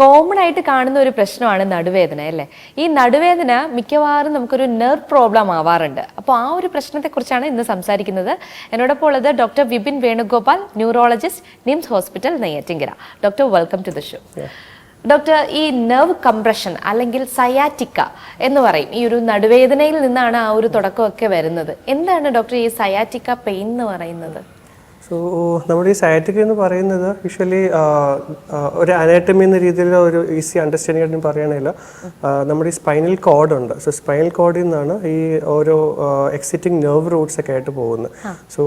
Common ആയിട്ട് കാണുന്ന ഒരു പ്രശ്നമാണ് നടുവേദന അല്ലേ? ഈ നടുവേദന മിക്കവാറും നമുക്കൊരു നെർവ് പ്രോബ്ലം ആവാറുണ്ട്. അപ്പോൾ ആ ഒരു പ്രശ്നത്തെക്കുറിച്ചാണ് ഇന്ന് സംസാരിക്കുന്നത്. എന്നോടൊപ്പം ഉള്ളത് doctor Vipin Venugopal neurologist NIMS hospital Neyyattinkara doctor welcome to the show doctor ഈ നെർവ് കംപ്രഷൻ അല്ലെങ്കിൽ സയാറ്റിക്ക എന്ന് പറയും. ഈ ഒരു നടുവേദനയിൽ നിന്നാണ് ആ ഒരു തുടക്കമൊക്കെ വരുന്നത്. എന്താണ് ഡോക്ടർ ഈ സയാറ്റിക്ക പെയിൻ എന്ന് പറയുന്നത്? സോ നമ്മുടെ ഈ സയറ്റിക് എന്ന് പറയുന്നത് യൂഷ്വലി ഒരു അനാറ്റമി എന്ന രീതിയിൽ ഒരു ഈസി അണ്ടർസ്റ്റാൻഡിംഗ് ആയിട്ട് പറയുകയാണെങ്കിൽ നമ്മുടെ ഈ സ്പൈനൽ കോഡ് ഉണ്ട്. സോ സ്പൈനൽ കോഡിൽ നിന്നാണ് ഈ ഓരോ എക്സിറ്റിംഗ് നെർവ് റൂട്ട്സ് ഒക്കെ ആയിട്ട് പോകുന്നത്. സോ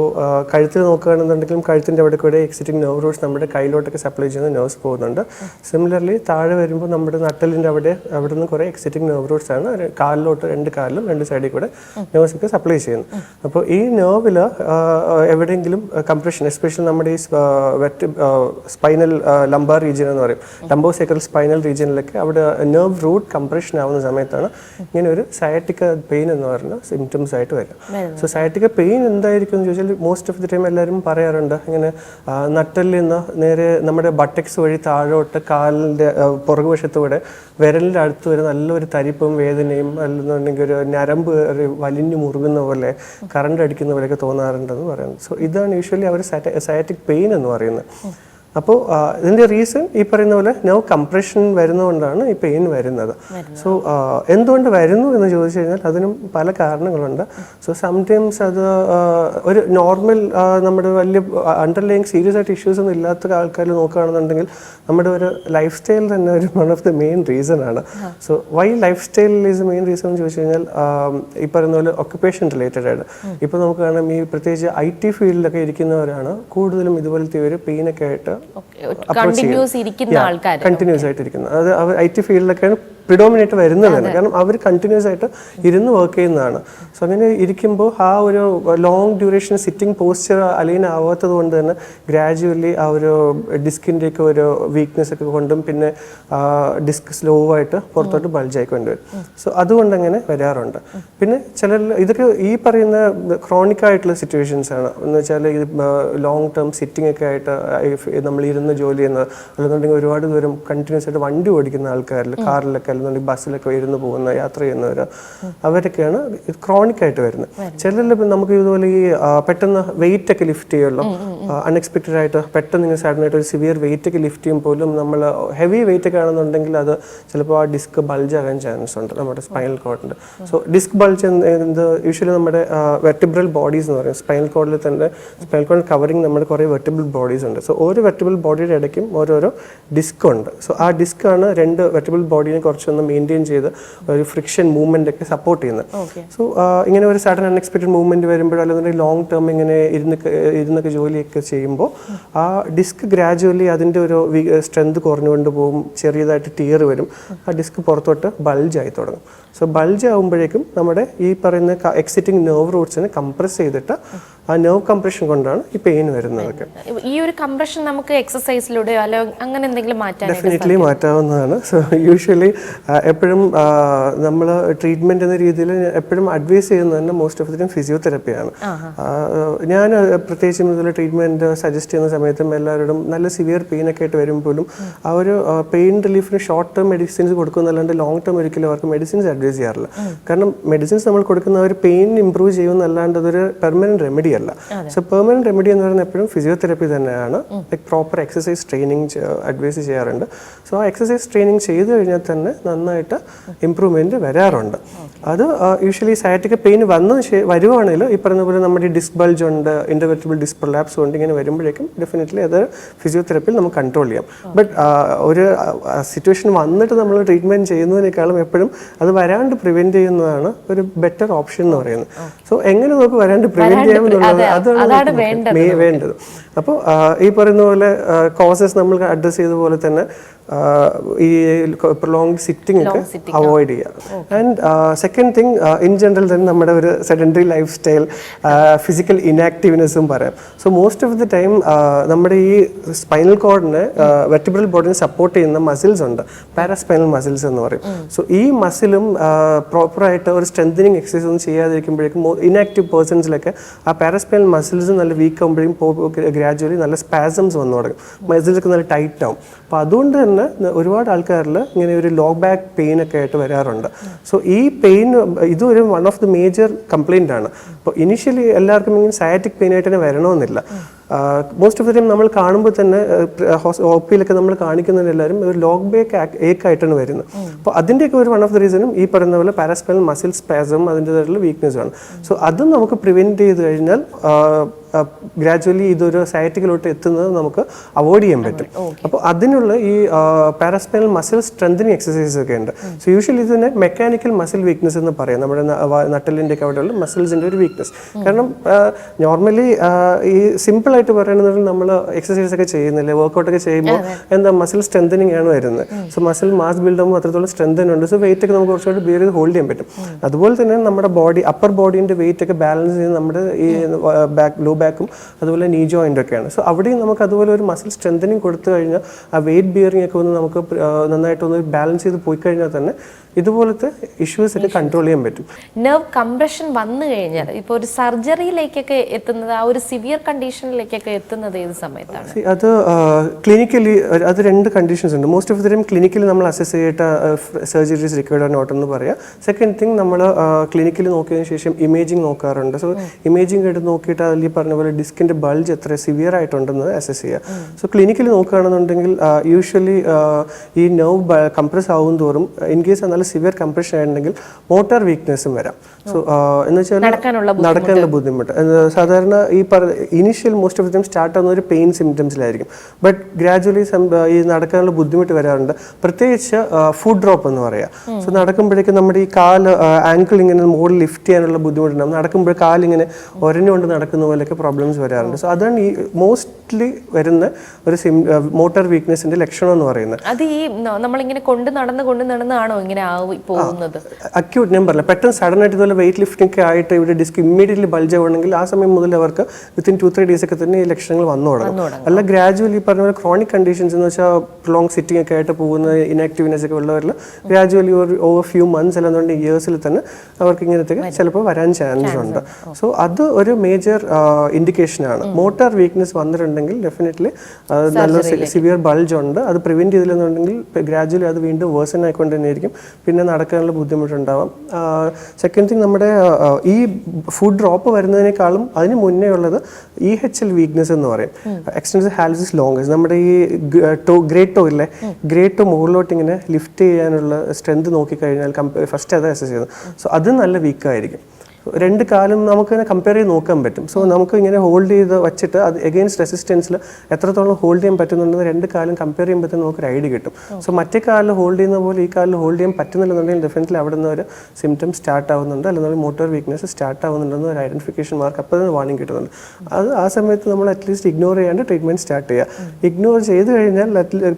കഴുത്തിൽ നോക്കുകയാണെന്നുണ്ടെങ്കിലും കഴുത്തിന്റെ അവിടെ കൂടെ എക്സിറ്റിംഗ് നെർവ് റൂട്ട്സ് നമ്മുടെ കയ്യിലോട്ടൊക്കെ സപ്ലൈ ചെയ്യുന്ന നെർവ്സ് പോകുന്നുണ്ട്. സിമിലർലി താഴെ വരുമ്പോൾ നമ്മുടെ നട്ടലിന്റെ അവിടെ അവിടെ നിന്ന് കുറേ എക്സിറ്റിംഗ് നെർവ് റൂട്ട്സ് ആണ്. കാലിലോട്ട് രണ്ട് കാലിലും രണ്ട് സൈഡിൽ കൂടെ നെർവ്സ് ഒക്കെ സപ്ലൈ ചെയ്യുന്നത്. അപ്പോൾ ഈ നെർവിൽ എവിടെയെങ്കിലും കംപ്രഷൻ എസ്പെഷ്യലി നമ്മുടെ ഈ വെറ്റ് സ്പൈനൽ ലംബർ റീജിയൻ എന്ന് പറയും. ലംബോ സൈക്കൽ സ്പൈനൽ റീജിയനിലൊക്കെ അവിടെ നെർവ് റൂട്ട് കംപ്രഷൻ ആവുന്ന സമയത്താണ് ഇങ്ങനെ ഒരു സയറ്റിക്ക പെയിൻ എന്ന് പറയുന്ന സിംറ്റംസ് ആയിട്ട് വരിക. സോ സയറ്റിക്ക പെയിൻ എന്തായിരിക്കും എന്ന് ചോദിച്ചാൽ മോസ്റ്റ് ഓഫ് ദി ടൈം എല്ലാവരും പറയാറുണ്ട്. ഇങ്ങനെ നട്ടലിൽ നിന്ന് നേരെ നമ്മുടെ ബട്ടക്സ് വഴി താഴോട്ട് കാലിന്റെ പുറകുവശത്തൂടെ വിരലിന്റെ അടുത്ത് വരെ നല്ലൊരു തരിപ്പും വേദനയും അല്ലെന്നുണ്ടെങ്കിൽ ഒരു ഞരമ്പ് ഒരു വലിഞ്ഞു മുറുകുന്ന പോലെ കറണ്ട് അടിക്കുന്ന പോലെയൊക്കെ തോന്നാറുണ്ടെന്ന് പറയുന്നത് സോ ഇതാണ് യൂഷ്വലി അവർ സയറ്റിക് പെയിൻ എന്ന് പറയുന്നത്. അപ്പോൾ ഇതിന്റെ റീസൺ ഈ പറയുന്ന പോലെ നോ കംപ്രഷൻ വരുന്നതുകൊണ്ടാണ് ഈ പെയിൻ വരുന്നത്. സോ എന്തുകൊണ്ട് വരുന്നു എന്ന് ചോദിച്ചു കഴിഞ്ഞാൽ അതിനും പല കാരണങ്ങളുണ്ട്. സോ സംടൈംസ് അത് ഒരു നോർമൽ നമ്മുടെ വലിയ അണ്ടർലൈങ് സീരിയസ് ആയിട്ട് ഇഷ്യൂസ് ഒന്നും ഇല്ലാത്ത ആൾക്കാർ നോക്കുകയാണെന്നുണ്ടെങ്കിൽ നമ്മുടെ ഒരു ലൈഫ് സ്റ്റൈൽ തന്നെ ഒരു one of the main reason ആണ്. So why life style is main reason എന്ന് ചോദിച്ചു കഴിഞ്ഞാൽ ഈ പറയുന്ന പോലെ ഒക്യുപ്പേഷൻ റിലേറ്റഡ് ആണ്. ഇപ്പോൾ നമുക്ക് കാണാം ഈ പ്രത്യേകിച്ച് ഐ ടി ഫീൽഡിലൊക്കെ ഇരിക്കുന്നവരാണ് കൂടുതലും ഇതുപോലത്തെ ഒരു പെയിനൊക്കെ ആയിട്ട് കണ്ടിന്യൂസ് ഇരിക്കുന്ന ആൾക്കാർ കണ്ടിന്യൂസ് ആയിട്ട് ഇരിക്കുന്ന അത് ഐ ടി ഫീൽഡിലൊക്കെയാണ് പ്രിഡോമിനേറ്റ് വരുന്നത് തന്നെ കാരണം അവർ കണ്ടിന്യൂസ് ആയിട്ട് ഇരുന്ന് വർക്ക് ചെയ്യുന്നതാണ്. സോ അങ്ങനെ ഇരിക്കുമ്പോൾ ആ ഒരു long duration sitting posture align ആവാത്തത് കൊണ്ട് തന്നെ ഗ്രാജുവലി ആ ഒരു ഡിസ്കിന്റെ ഒക്കെ ഒരു വീക്ക്നെസ് ഒക്കെ കൊണ്ടും പിന്നെ ഡിസ്ക് സ്ലോ ആയിട്ട് പുറത്തോട്ട് ബൾജായി കൊണ്ടുവരും സോ അതുകൊണ്ട് അങ്ങനെ വരാറുണ്ട്. പിന്നെ ചില ഇതൊക്കെ ഈ പറയുന്ന ക്രോണിക് ആയിട്ടുള്ള സിറ്റുവേഷൻസ് ആണ്. എന്ന് വെച്ചാൽ ഇത് ലോങ് ടേം സിറ്റിംഗ് ഒക്കെ ആയിട്ട് നമ്മൾ ഇരുന്ന് ജോലി ചെയ്യുന്നത് അല്ലെന്നുണ്ടെങ്കിൽ ഒരുപാട് ദൂരം കണ്ടിന്യൂസ് ആയിട്ട് വണ്ടി ഓടിക്കുന്ന ആൾക്കാരിൽ കാറിലൊക്കെ അല്ലെന്നുണ്ടെങ്കിൽ ബസ്സിലൊക്കെ ഇരുന്ന് പോകുന്ന യാത്ര ചെയ്യുന്നവർ അവരൊക്കെയാണ് ക്രോണിക് ആയിട്ട് വരുന്നത്. ചിലരിൽ നമുക്ക് ഇതുപോലെ ഈ പെട്ടെന്ന് വെയിറ്റ് ഒക്കെ ലിഫ്റ്റ് ചെയ്യുമല്ലോ. അൺഎക്സ്പെക്റ്റഡ് ആയിട്ട് പെട്ടെന്ന് ഇങ്ങനെ സഡൻ ആയിട്ട് ഒരു സിവിയർ വെയിറ്റ് ഒക്കെ ലിഫ്റ്റ് ചെയ്യുമ്പോൾ പോലും നമ്മൾ ഹെവി വെയിറ്റ് ഒക്കെ ആണെന്നുണ്ടെങ്കിൽ അത് ചിലപ്പോൾ ആ ഡിസ്ക് ബൾജ് ആകാൻ ചാൻസ് ഉണ്ട് നമ്മുടെ സ്പൈനൽ കോഡിന്റെ സോ ഡിസ്ക് ബൾജ് എന്ത് യൂഷ്വലി നമ്മുടെ വെർട്ടിബ്രൽ ബോഡീസ് എന്ന് പറയും. സ്പൈനൽ കോഡിൽ തന്നെ സ്പൈനൽ കോഡ് കവറിങ് നമ്മുടെ കുറേ വെർട്ടിബിൾ ബോഡീസ് ഉണ്ട്. സോ ഓരോ വെർട്ടിബിൾ ബോഡിയുടെ ഇടയ്ക്കും ഓരോരോ ഡിസ്ക് ഉണ്ട്. സോ ആ ഡിസ്ക് ആണ് രണ്ട് വെർട്ടിബിൾ ബോഡീനെ കുറച്ചൊന്ന് മെയിന്റെയിൻ ചെയ്ത് ഒരു ഫ്രിക്ഷൻ മൂവ്മെന്റ് ഒക്കെ സപ്പോർട്ട് ചെയ്യുന്നത്. സോ ഇങ്ങനെ ഒരു സഡൻ അൺഎക്സ്പെക്റ്റഡ് മൂവ്മെന്റ് വരുമ്പോഴോ അല്ലെങ്കിൽ ലോങ് ടേം ഇങ്ങനെ ഇരുന്ന് ഇരുന്നൊക്കെ ജോലിയൊക്കെ ചെയ്യുമ്പോൾ ആ ഡിസ്ക് ഗ്രാജുവലി അതിന്റെ ഒരു സ്ട്രെങ്ത് കുറഞ്ഞുകൊണ്ട് പോകും ചെറിയതായിട്ട് ടീർ വരും ആ ഡിസ്ക് പുറത്തോട്ട് ബൾജ് ആയി തുടങ്ങും. സോ ബൾജ് ആകുമ്പോഴേക്കും നമ്മുടെ ഈ പറയുന്ന എക്സിറ്റിംഗ് നെർവ് റൂട്ട്സിനെ കംപ്രസ് ചെയ്തിട്ട് ആ നെർവ് കംപ്രഷൻ കൊണ്ടാണ് ഈ പെയിൻ വരുന്നതൊക്കെ. ഈ ഒരു കംപ്രഷൻ നമുക്ക് എക്സസൈസിലൂടെയോ അല്ലോ അങ്ങനെ എന്തെങ്കിലും മാറ്റാൻ ഡെഫിനറ്റ്ലി മാറ്റാവുന്നതാണ്. സോ യൂഷ്വലി എപ്പോഴും നമ്മൾ ട്രീറ്റ്മെന്റ് എന്ന രീതിയിൽ എപ്പോഴും അഡ്വൈസ് ചെയ്യുന്നത് തന്നെ മോസ്റ്റ് ഓഫ് ദി ടൈം ഫിസിയോതെറപ്പിയാണ്. ഞാൻ പ്രത്യേകിച്ചും ട്രീറ്റ്മെന്റ് സജസ്റ്റ് ചെയ്യുന്ന സമയത്തും എല്ലാവരോടും നല്ല സിവിയർ പെയിൻ ഒക്കെ ആയിട്ട് വരുമ്പോഴും ആ ഒരു പെയിൻ റിലീഫിന് ഷോർട്ട് ടേം മെഡിസിൻസ് കൊടുക്കുന്നല്ലാണ്ട് ലോങ് ടേം ഒരിക്കലും അവർക്ക് മെഡിസിൻസ് അഡ്വൈസ് ചെയ്യാറില്ല. കാരണം മെഡിസിൻസ് നമ്മൾ കൊടുക്കുന്ന ഒരു പെയിൻ ഇംപ്രൂവ് ചെയ്യുമെന്നല്ലാണ്ട് അതൊരു പെർമനന്റ് റെമഡി അല്ല. സോ പെർമനന്റ് റെമഡി എന്ന് പറയുന്നത് എപ്പോഴും ഫിസിയോതെറപ്പി തന്നെയാണ്. Like proper exercise training advise ചെയ്യാറുണ്ട്. സോ ആ എക്സസൈസ് ട്രെയിനിങ് ചെയ്തു കഴിഞ്ഞാൽ തന്നെ നന്നായിട്ട് ഇമ്പ്രൂവ്മെന്റ് വരാറുണ്ട്. അത് യൂഷ്വലി സയറ്റിക് പെയിൻ വന്ന് വരുവാണെങ്കിൽ ഈ പറഞ്ഞ പോലെ നമ്മുടെ ഡിസ്ക് ബൾജ് ഉണ്ട് ഇന്റർവെർട്ടിബിൾ ഡിസ്പ്ലാപ്സ് ഉണ്ട് ഇങ്ങനെ വരുമ്പോഴേക്കും ഡെഫിനറ്റ്ലി അത് ഫിസിയോതെറപ്പിയിൽ നമുക്ക് കൺട്രോൾ ചെയ്യാം. ബട്ട് ഒരു സിറ്റുവേഷൻ വന്നിട്ട് നമ്മൾ ട്രീറ്റ്മെന്റ് ചെയ്യുന്നതിനേക്കാളും എപ്പോഴും അത് വരാണ്ട് പ്രിവെന്റ് ചെയ്യുന്നതാണ് ഒരു ബെറ്റർ ഓപ്ഷൻ എന്ന് പറയുന്നത്. സോ എങ്ങനെ നമുക്ക് വരാണ്ട് പ്രിവെന്റ് ചെയ്യാമെന്നുള്ളത് അതാണ് വേണ്ടത് അപ്പോൾ ഈ പറയുന്ന പോലെ കോസസ് നമ്മൾ അഡ്രസ്സ് ചെയ്ത പോലെ തന്നെ ഈ പ്രൊലോങ് സിറ്റിംഗ് ഒക്കെ അവോയ്ഡ് ചെയ്യുക. And second thing in general തന്നെ നമ്മുടെ ഒരു സെഡൻഡറി ലൈഫ് സ്റ്റൈൽ ഫിസിക്കൽ ഇനാക്റ്റീവ്നെസ്സും പറയാം. So most of the time നമ്മുടെ ഈ സ്പൈനൽ കോഡിനെ വെർട്ടിബ്രൽ ബോഡിനെ സപ്പോർട്ട് ചെയ്യുന്ന മസിൽസ് ഉണ്ട്. പാരാസ്പൈനൽ മസിൽസ് എന്ന് പറയും. സോ ഈ മസിലും പ്രോപ്പറായിട്ട് ഒരു സ്ട്രെങ്തനിങ് എക്സസൈസ് ഒന്നും ചെയ്യാതിരിക്കുമ്പോഴേക്കും ഇനാക്റ്റീവ് പേഴ്സൺസിലൊക്കെ ആ പാരാസ്പൈനൽ മസിൽസ് നല്ല വീക്ക് ആകുമ്പോഴേക്കും ഗ്രാജുവലി നല്ല സ്പാസംസ് വന്നു തുടങ്ങും. മസിൽസൊക്കെ നല്ല ടൈറ്റ് ആവും. അപ്പോൾ അതുകൊണ്ട് തന്നെ തന്നെ ഒരുപാട് ആൾക്കാരിൽ ഇങ്ങനെ ഒരു ലോ ബാക്ക് പെയിൻ ഒക്കെ ആയിട്ട് വരാറുണ്ട്. സോ ഈ പെയിൻ ഇതൊരു one of the major complaint ആണ്. അപ്പോൾ ഇനിഷ്യലി എല്ലാവർക്കും ഇങ്ങനെ സയാറ്റിക് പെയിൻ ആയിട്ട് തന്നെ വരണമെന്നില്ല. മോസ്റ്റ് ഓഫ് ദ ടൈം നമ്മൾ കാണുമ്പോൾ തന്നെ ഒ പിയിലൊക്കെ നമ്മൾ കാണിക്കുന്നതിന് എല്ലാവരും ഒരു ലോങ് ബേക്ക് ഏക്ക് ആയിട്ടാണ് വരുന്നത്. അപ്പോൾ അതിന്റെയൊക്കെ ഒരു വൺ ഓഫ് ദ റീസണും ഈ പറയുന്ന പോലെ പാരാസ്പൈനൽ മസിൽ സ്പാസം അതിന്റെതായിട്ടുള്ള വീക്ക്നെസ് ആണ്. സോ അതും നമുക്ക് പ്രിവെന്റ് ചെയ്ത് കഴിഞ്ഞാൽ ഗ്രാജുവലി ഇതൊരു സയറ്റിക്കിലോട്ട് എത്തുന്നത് നമുക്ക് അവോയ്ഡ് ചെയ്യാൻ പറ്റും. അപ്പോൾ അതിനുള്ള ഈ പാരാസ്പൈനൽ മസിൽ സ്ട്രെങ്തനിങ് എക്സസൈസ് ഒക്കെ ഉണ്ട്. സോ യൂഷ്വലി ഇതിനെ മെക്കാനിക്കൽ മസിൽ വീക്ക്നെസ് എന്ന് പറയാം. നമ്മുടെ നട്ടലിന്റെ ഒക്കെ അവിടെയുള്ള മസിൽസിന്റെ ഒരു വീക്ക്നെസ് കാരണം നോർമലി ഈ സിമ്പിൾ ആയിട്ട് പറയുന്നത് നമ്മൾ എക്സസൈസ് ഒക്കെ ചെയ്യുന്നില്ല വർക്കൗട്ട് ഒക്കെ ചെയ്യുമ്പോൾ എന്താ മസിൽ സ്ട്രെങ്തനിങ് ആണ് വരുന്നത്. സോ മസിൽ മാസ് ബിൽഡ് ആകുമ്പോൾ അത്രത്തോളം സ്ട്രെങ്തൻ ഉണ്ട്. സോ വെയിറ്റ് ഒക്കെ നമുക്ക് കുറച്ചുകൂടി ബിയർ ചെയ്ത് ഹോൾഡ് ചെയ്യാൻ പറ്റും. അതുപോലെ തന്നെ നമ്മുടെ ബോഡി അപ്പർ ബോഡീന്റെ വെയിറ്റ് ഒക്കെ ബാലൻസ് ചെയ്ത് നമ്മുടെ ഈ ബാക്ക് ലോ ബാക്കും അതുപോലെ നീ ജോയിന്റ് ഒക്കെയാണ് സോ അവിടെയും നമുക്ക് അതുപോലെ ഒരു മസിൽ സ്ട്രെങ്തനിങ് കൊടുത്തു കഴിഞ്ഞാൽ ആ വെയിറ്റ് ബിയറിംഗ് ഒക്കെ ഒന്ന് നമുക്ക് നന്നായിട്ടൊന്ന് ബാലൻസ് ചെയ്ത് പോയി കഴിഞ്ഞാൽ തന്നെ ഇതുപോലത്തെ ഇഷ്യൂസ് ഒക്കെ കൺട്രോൾ ചെയ്യാൻ പറ്റും. നെർവ് കംപ്രഷൻ വന്നു കഴിഞ്ഞാൽ ഇപ്പോൾ ഒരു സർജറിയിലേക്കൊക്കെ എത്തുന്നത് ആ ഒരു സിവിയർ കണ്ടീഷനിലേക്കൊക്കെ എത്തുന്നത് ഏത് സമയത്താണ്? അത് ക്ലിനിക്കലി അത് രണ്ട് കണ്ടീഷൻസ് ഉണ്ട്. Most of the time clinically നമ്മൾ അസസ് ചെയ്തിട്ട് സർജറീസ് റിക്വയർഡ് നോട്ട് എന്ന് പറയാം. സെക്കൻഡ് തിങ് നമ്മൾ ക്ലിനിക്കലി നോക്കിയതിന് ശേഷം ഇമേജിങ് നോക്കാറുണ്ട്. സോ ഇമേജിങ് എടുത്ത് നോക്കിയിട്ട് അതിൽ പറഞ്ഞ പോലെ ഡിസ്കിന്റെ ബൾജ് എത്ര സിവിയർ ആയിട്ടുണ്ടെന്ന് അസസ് ചെയ്യുക സോ ക്ലിനിക്കലി നോക്കുകയാണെന്നുണ്ടെങ്കിൽ യൂഷ്വലി ഈ നെർവ് കംപ്രസ് ആവും തോറും ഇൻ കേസ് നല്ല സിവിയർ കംപ്രഷൻ ആയിട്ടുണ്ടെങ്കിൽ മോട്ടോർ വീക്ക്നെസ്സും വരാം. സോ എന്ന് വെച്ചാൽ നടക്കാനുള്ള നടക്കാനുള്ള ബുദ്ധിമുട്ട്. സാധാരണ ഈ initial most of them start ആവുന്ന ഒരു പെയിൻ സിംറ്റംസിലായിരിക്കും ബട്ട് ഗ്രാജുവലി ഈ നടക്കാനുള്ള ബുദ്ധിമുട്ട് വരാറുണ്ട്. പ്രത്യേകിച്ച് ഫുഡ് ഡ്രോപ്പ് എന്ന് പറയാം. സോ നടക്കുമ്പോഴേക്കും നമ്മുടെ ഈ കാൽ ആങ്കിൾ ഇങ്ങനെ മുകളിൽ ലിഫ്റ്റ് ചെയ്യാനുള്ള ബുദ്ധിമുട്ടുണ്ടാകും നടക്കുമ്പോൾ കാലിങ്ങനെ ഒരഞ്ഞുകൊണ്ട് നടക്കുന്ന പോലെയൊക്കെ പ്രോബ്ലംസ് വരാറുണ്ട്. സോ അതാണ് ഈ മോസ്റ്റ്ലി വരുന്ന ഒരു സിം മോട്ടോർ വീക്ക്നെസിന്റെ ലക്ഷണം എന്ന് പറയുന്നത്. അത് ഈ നമ്മളിങ്ങനെ കൊണ്ട് നടന്ന് കൊണ്ട് നടന്നാണോ ഇങ്ങനെ പോകുന്നത്? അക്യൂട്ട് ഞാൻ പറഞ്ഞില്ല പെട്ടെന്ന് സഡൻ ആയിട്ട് ഇതുപോലെ വെയിറ്റ് ലിഫ്റ്റിംഗ് ഒക്കെ ആയിട്ട് ഇവിടെ ഡിസ്ക് ഇമ്മീഡിയറ്റ്ലി ബൾജ് ആവണമെങ്കിൽ ആ സമയം മുതൽ അവർക്ക് വിത്തിൻ ടു ത്രീ ഡേയ്സ് ഒക്കെ തന്നെ ഈ ലക്ഷണങ്ങൾ വന്നു തുടങ്ങും. അല്ല ഗ്രാജുവലി പറഞ്ഞ പോലെ ക്രോണിക് കണ്ടീഷൻസ് എന്ന് വെച്ചാൽ ലോങ് സിറ്റിംഗ് ഒക്കെ ആയിട്ട് പോകുന്ന ഇനാക്റ്റീവ്നെസ് ഒക്കെ ഉള്ളവരിൽ ഗ്രാജുവലി ഒരു ഓവർ ഫ്യൂ മന്ത്സ് അല്ലാന്നുണ്ട് ഇയേഴ്സിൽ തന്നെ അവർക്ക് ഇങ്ങനത്തെ ചിലപ്പോൾ വരാൻ ചാൻസ് ഉണ്ട്. സോ അത് ഒരു മേജർ ഇൻഡിക്കേഷൻ ആണ്. മോട്ടോർ വീക്ക്നെസ് വന്നിട്ടുണ്ടെങ്കിൽ ഡെഫിനറ്റ്ലി നല്ല സിവിയർ ബൾജ് ഉണ്ട്. അത് പ്രിവെന്റ് ചെയ്തില്ലെന്നുണ്ടെങ്കിൽ ഗ്രാജുവലി അത് വീണ്ടും വേഴ്സൺ ആയിക്കൊണ്ട് തന്നെയായിരിക്കും പിന്നെ നടക്കാനുള്ള ബുദ്ധിമുട്ടുണ്ടാവാം. സെക്കൻഡ് തിങ് നമ്മുടെ ഈ ഫുഡ് ഡ്രോപ്പ് വരുന്നതിനേക്കാളും അതിന് മുന്നേ ഉള്ളത് ഇ എച്ച് എൽ വീക്ക്നെസ് എന്ന് പറയും. എക്സ്റ്റൻസ് ഹാലസിസ് ലോങ്കസ് നമ്മുടെ ഈ ടോ ഗ്രേറ്റ് ടോ ഇല്ലേ? ഗ്രേറ്റ് ടോ മുകളിലോട്ട് ഇങ്ങനെ ലിഫ്റ്റ് ചെയ്യാനുള്ള സ്ട്രെങ്ത് നോക്കിക്കഴിഞ്ഞാൽ ഫസ്റ്റ് അത് അസസ് ചെയ്യുന്നത് സോ അത് നല്ല വീക്കായിരിക്കും രണ്ട് കാലും നമുക്ക് കമ്പയർ ചെയ്ത് നോക്കാൻ പറ്റും. സോ നമുക്ക് ഇങ്ങനെ ഹോൾഡ് ചെയ്ത് വെച്ചിട്ട് അത് എഗെയിൻസ്റ്റ് റെസിസ്റ്റൻസിൽ എത്രത്തോളം ഹോൾഡ് ചെയ്യാൻ പറ്റുന്നുണ്ടെന്ന് രണ്ട് കാലും കമ്പയർ ചെയ്യുമ്പോഴത്തേക്കും നമുക്ക് ഒരു ഐഡിയ കിട്ടും. സോ മറ്റേ കാലിൽ ഹോൾഡ് ചെയ്യുന്ന പോലെ ഈ കാലിൽ ഹോൾഡ് ചെയ്യാൻ പറ്റുന്നില്ലെന്നുണ്ടെങ്കിൽ ഡെഫിനറ്റ്ലി അവിടെ നിന്ന് ഒരു സിംറ്റം സ്റ്റാർട്ട് ആവുന്നുണ്ട്. അല്ലെങ്കിൽ മോട്ടോർ വീക്ക്നെസ് സ്റ്റാർട്ട് ആവുന്നുണ്ടെന്ന് ഒരു ഐഡന്റിഫിക്കേഷൻ മാർക്ക് അപ്പോൾ തന്നെ വാണിംഗ് കിട്ടുന്നുണ്ട്. അത് ആ സമയത്ത് നമ്മൾ അറ്റ്ലീസ്റ്റ് ഇഗ്നോർ ചെയ്യാണ്ട് ട്രീറ്റ്മെന്റ് സ്റ്റാർട്ട് ചെയ്യുക. ഇഗ്നോർ ചെയ്ത് കഴിഞ്ഞാൽ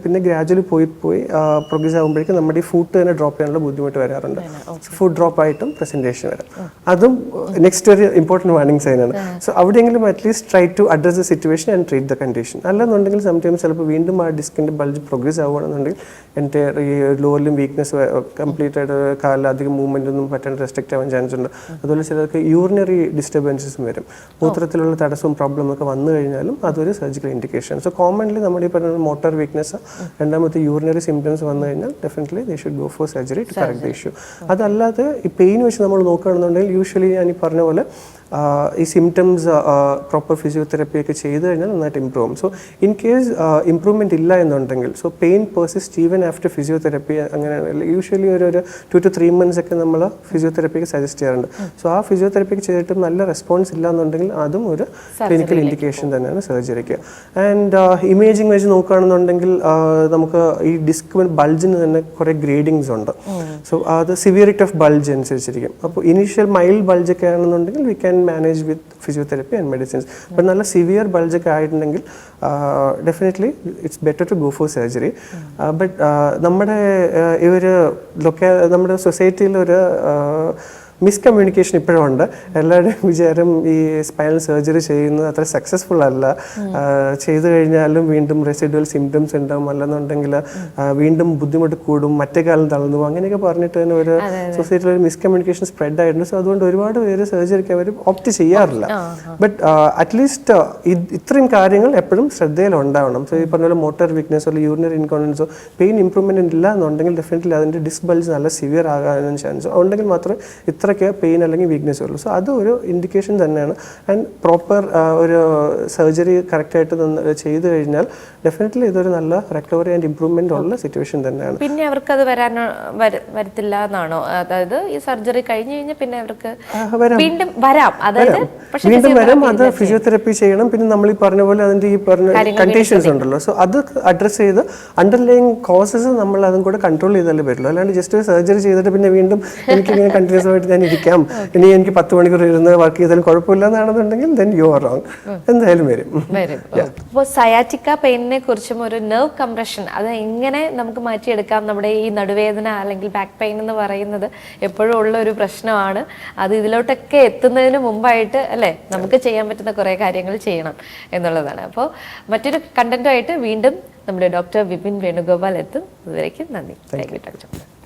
പിന്നെ ഗ്രാജുവലി പോയി പോയി പ്രോഗ്രസ് ആകുമ്പോഴേക്കും നമ്മുടെ ഈ ഫുഡ് തന്നെ ഡ്രോപ്പ് ചെയ്യാനുള്ള ബുദ്ധിമുട്ട് വരാറുണ്ട്. ഫുഡ് ഡ്രോപ്പ് ആയിട്ടും പ്രസന്റേഷൻ വരാം. അതും നെക്സ്റ്റ് ഒരു ഇമ്പോർട്ടന്റ് വാർണിംഗ് സൈൻ ആണ്. So അവിടെയെങ്കിലും at least try to address the situation and treat the condition അല്ലെന്നുണ്ടെങ്കിൽ സംടൈംസ് ചിലപ്പോൾ വീണ്ടും ആ ഡിസ്കിന്റെ ബൾജ് പ്രോഗ്രസ് ആവുകയാണെന്നുണ്ടെങ്കിൽ എന്റെ ഈ ലോറിലും വീക്ക്നെസ് കംപ്ലീറ്റ് ആയിട്ട് കാലിൽ അധികം മൂവ്മെന്റ് ഒന്നും പറ്റാണ്ട് റെസ്ട്രിക്റ്റ് ആവാൻ ചാൻസ് ഉണ്ട്. അതുപോലെ ചിലർക്ക് യൂറിനറി ഡിസ്റ്റർബൻസസും വരും. മൂത്രത്തിലുള്ള തടസ്സവും പ്രോബ്ലം ഒക്കെ വന്നു കഴിഞ്ഞാലും അതൊരു സർജിക്കൽ ഇൻഡിക്കേഷൻ സോ കോമൺലി നമ്മുടെ ഈ പറഞ്ഞ മോട്ടോർ വീക്ക്നെസ് രണ്ടാമത്തെ യൂറിനറി സിംറ്റംസ് വന്നു കഴിഞ്ഞാൽ definitely they should go for surgery to correct the issue അതല്ലാതെ ഈ പെയിൻ വെച്ച് നമ്മൾ നോക്കുകയാണെന്നുണ്ടെങ്കിൽ യൂഷ്വലി ഞാൻ ഈ പറഞ്ഞ പോലെ ആ, ഈ സിംറ്റംസ് പ്രോപ്പർ ഫിസിയോതെറപ്പി ഒക്കെ ചെയ്ത് കഴിഞ്ഞാൽ നന്നായിട്ട് ഇമ്പ്രൂവ് ആവും. സോ ഇൻ കേസ് ഇമ്പ്രൂവ്മെന്റ് ഇല്ല എന്നുണ്ടെങ്കിൽ so pain persist even after physiotherapy അങ്ങനെ യൂഷ്വലി ഒരു ഒരു ടു ടു ത്രീ മന്ത്സ് ഒക്കെ നമ്മൾ ഫിസിയോതെറപ്പിക്ക് സജസ്റ്റ് ചെയ്യാറുണ്ട്. സോ ആ ഫിസിയോതെറപ്പിക്ക് ചെയ്തിട്ട് നല്ല റെസ്പോൺസ് ഇല്ല എന്നുണ്ടെങ്കിൽ അതും ഒരു ക്ലിനിക്കൽ ഇൻഡിക്കേഷൻ തന്നെയാണ് സർജറിക്ക് ആൻഡ് ഇമേജിങ് വെച്ച് നോക്കുകയാണെന്നുണ്ടെങ്കിൽ നമുക്ക് ഈ ഡിസ്ക് ബൾജിന് തന്നെ കുറേ ഗ്രേഡിങ്സ് ഉണ്ട്. സോ അത് സിവിയറിറ്റി ഓഫ് ബൾജ് അനുസരിച്ചിരിക്കും. അപ്പോൾ ഇനീഷ്യൽ മൈൽഡ് ബൾജ് ഒക്കെ ആണെന്നുണ്ടെങ്കിൽ we can manage with physiotherapy and medicines അപ്പം നല്ല സിവിയർ ബൾജൊക്കെ ആയിട്ടുണ്ടെങ്കിൽ definitely it's better to go for surgery but നമ്മുടെ ഇവർ ലൊക്കെ നമ്മുടെ സൊസൈറ്റിയിൽ ഒരു മിസ്കമ്മ്യൂണിക്കേഷൻ ഇപ്പോഴും ഉണ്ട്. എല്ലാവരുടെയും വിചാരം ഈ സ്പൈനൽ സർജറി ചെയ്യുന്നത് അത്ര സക്സസ്ഫുൾ അല്ല. ചെയ്തു കഴിഞ്ഞാലും വീണ്ടും റെസിഡുവൽ സിംറ്റംസ് ഉണ്ടാവും. അല്ലെന്നുണ്ടെങ്കിൽ വീണ്ടും ബുദ്ധിമുട്ട് കൂടും. മറ്റേ കാലം തളർന്നു പോകും. അങ്ങനെയൊക്കെ പറഞ്ഞിട്ട് തന്നെ ഒരു സൊസൈറ്റിയിൽ ഒരു മിസ്കമ്മ്യൂണിക്കേഷൻ സ്പ്രെഡ് ആയിട്ടുണ്ട്. സോ അതുകൊണ്ട് ഒരുപാട് പേര് സർജറിക്ക് അവർ ഓപ്റ്റ് ചെയ്യാറില്ല. ബട്ട് അറ്റ്ലീസ്റ്റ് ഇത്രയും കാര്യങ്ങൾ എപ്പോഴും ശ്രദ്ധയിൽ ഉണ്ടാവണം. സോ ഈ പറഞ്ഞ പോലെ മോട്ടോർ വീക്ക്നെസ് അല്ലെങ്കിൽ യൂറിനറി ഇൻകോണൻസോ പെയിൻ ഇംപ്രൂവ്മെന്റ് ഇല്ല എന്നുണ്ടെങ്കിൽ ഡെഫിനറ്റ്ലി അതിന്റെ ഡിസ്ബൽസ് നല്ല സിവിയർ ആകാനും ചാൻസ് ഉണ്ടെങ്കിൽ മാത്രമേ ഇത്രയ്ക്ക് പെയിൻ അല്ലെങ്കിൽ വീക്ക്നെസ് വരുള്ളൂ. സോ അത് ഒരു ഇൻഡിക്കേഷൻ തന്നെയാണ്. ആൻഡ് പ്രോപ്പർ ഒരു സർജറി കറക്റ്റായിട്ട് ചെയ്തു കഴിഞ്ഞാൽ ഡെഫിനറ്റ്ലി ഇതൊരു നല്ല റിക്കവറി ആൻഡ് ഇംപ്രൂവ്മെന്റ് ഉള്ള സിറ്റുവേഷൻ തന്നെയാണ്. പിന്നെ അവർക്ക് അത് വരാൻ വര- വരത്തില്ല എന്നാണോ? അതായത് ഈ സർജറി കഴിഞ്ഞു കഴിഞ്ഞാൽ പിന്നെ അവർക്ക് വീണ്ടും വരാം. അതായത് വീണ്ടും വരും അത് ഫിസിയോതെറപ്പി ചെയ്യണം. പിന്നെ നമ്മൾ ഈ പറഞ്ഞ പോലെ അതിന്റെ ഈ പറഞ്ഞ കണ്ടീഷൻസ് ഉണ്ടല്ലോ. സോ അത് അഡ്രസ് ചെയ്ത് അണ്ടർലൈങ് കോസസ് നമ്മൾ അതും കൂടെ കൺട്രോൾ ചെയ്താലേ പറ്റുള്ളൂ. അല്ലാണ്ട് ജസ്റ്റ് സർജറി ചെയ്തിട്ട് പിന്നെ വീണ്ടും എനിക്ക് ഇങ്ങനെ കണ്ടിന്യൂസ് ആയിട്ട് ഞാൻ ഇരിക്കാം. ഇനി എനിക്ക് പത്ത് മണിക്കൂർ ഇരുന്ന് വർക്ക് ചെയ്താലും കുഴപ്പമില്ല എന്നാണെന്നുണ്ടെങ്കിൽ ദെൻ യു ആർ റോങ് എന്തായാലും വരും. വരും. അപ്പോൾ സയാറ്റിക്ക പെയിനിനെ കുറിച്ചും ഒരു നെർവ് കംപ്രഷൻ അത് എങ്ങനെ നമുക്ക് മാറ്റിയെടുക്കാം? നമ്മുടെ ഈ നടുവേദന അല്ലെങ്കിൽ ബാക്ക് പെയിൻ എന്ന് പറയുന്നത് എപ്പോഴും ഉള്ള ഒരു പ്രശ്നമാണ്. അത് ഇതിലോട്ടൊക്കെ എത്തുന്നതിന് മുമ്പായിട്ട് അല്ലേ? നമുക്ക് ചെയ്യാൻ പറ്റുന്ന കുറേ കാര്യങ്ങൾ ചെയ്യണം എന്നുള്ളതാണ്. അപ്പോൾ മറ്റൊരു കണ്ടന്റുമായിട്ട് വീണ്ടും നമ്മുടെ ഡോക്ടർ വിപിൻ വേണുഗോപാൽ എത്തും. അതുവരേക്കും നന്ദി. Thank you doctor